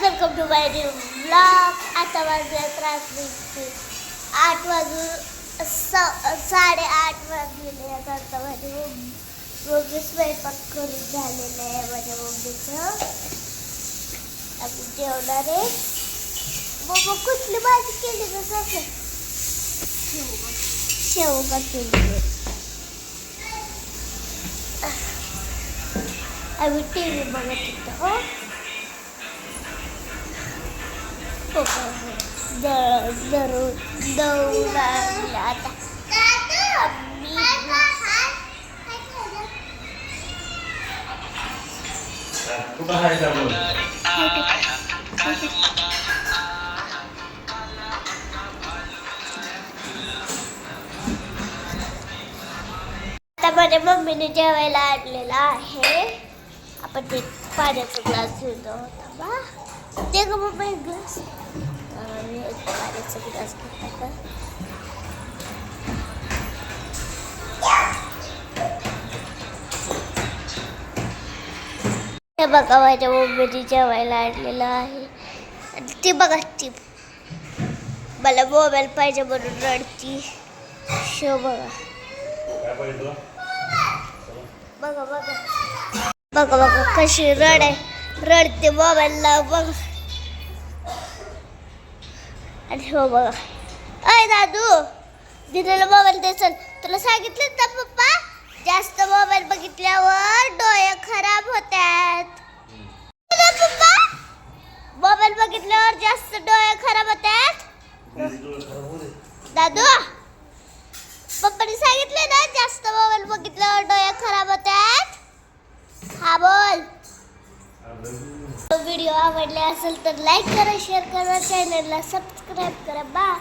Welcome to my new blog. आता वाजल्यात रात्रीचे आठ वाजून स- साडेआठ वाजलेले आहेत आता माझी मम्मी. मम्मी स्वयंपाक करून झालेलं आहे माझ्या मम्मीचं. आम्ही जेवणार आहे. मग कुठली भाजी केली का सासर शेवगा केली. आम्ही टी व्ही बघत होतो हो. कुठं आहे का बोल आता माझ्या मम्मीने जेवायला आणलेलं आहे आपण ते पाण्याचा ग्लास घेतो बा ते ग मम्मी एक ग्लास आणि एक पाण्याचा ग्लास घेतला हे बघा माझ्या मम्मीने जेवायला आणलेलं आहे आणि ती बघा ती मला मोबाईल पाहिजे म्हणून रडती शो बघा बघा बघा बघा बघा कशी रड आहे रडते मोबाईलला बघा आणि हो बघा. अय दादू दिलेला मोबाईल देसल. तुला सांगितलं ना पप्पा? जास्त मोबाईल बघितल्यावर डोळे खराब होतात. पप्पा? मोबाईल बघितल्यावर जास्त डोळे खराब होतात? दादू पप्पाने सांगितले ना जास्त मोबाईल बघितल्यावर डोळे खराब होतात? हा बोल. व्हिडिओ आवडले असेल तर लाईक करा शेअर करा चॅनलला सबस्क्राईब करा. बा